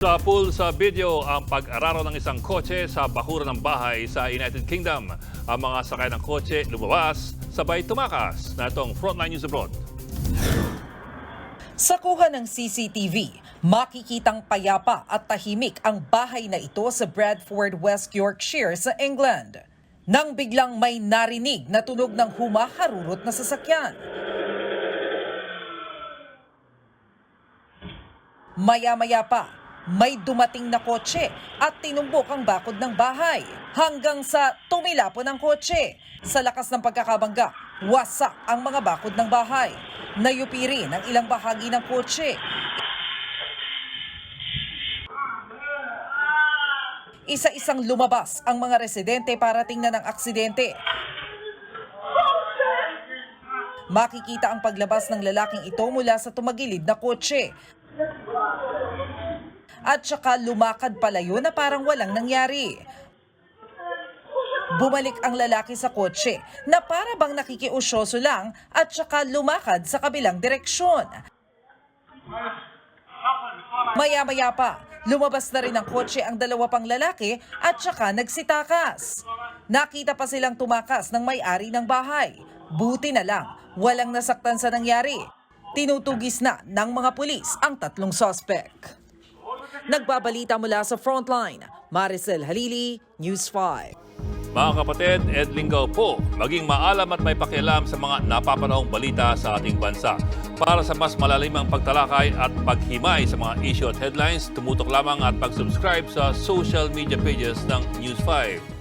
Sa pool sa video ang pag-araro ng isang kotse sa bakuran ng bahay sa United Kingdom. Ang mga sakay ng kotse lumabas, sabay tumakas na itong Frontline News Abroad. Sa kuha ng CCTV, makikitang payapa at tahimik ang bahay na ito sa Bradford, West Yorkshire sa England. Nang biglang may narinig na tunog ng humaharurot na sasakyan. Maya-maya pa, may dumating na kotse at tinumbok ang bakod ng bahay hanggang sa tumilapon ang kotse. Sa lakas ng pagkakabangga, wasak ang mga bakod ng bahay. Nayupi rin ang ilang bahagi ng kotse. Isa-isang lumabas ang mga residente para tingnan ang aksidente. Makikita ang paglabas ng lalaking ito mula sa tumagilid na kotse. At saka lumakad palayo na parang walang nangyari. Bumalik ang lalaki sa kotse na para bang nakikiusyoso lang at saka lumakad sa kabilang direksyon. Maya-maya pa, lumabas na rin ng kotse ang dalawa pang lalaki at saka nagsitakas. Nakita pa silang tumakas ng may-ari ng bahay. Buti na lang, walang nasaktan sa nangyari. Tinutugis na ng mga pulis ang tatlong suspect. Nagbabalita mula sa Frontline, Maricel Halili, News 5. Mga kapatid, Ed Lingaw po, maging maalam at may pakialam sa mga napapanahong balita sa ating bansa. Para sa mas malalimang pagtalakay at paghimay sa mga issue at headlines, tumutok lamang at pag-subscribe sa social media pages ng News 5.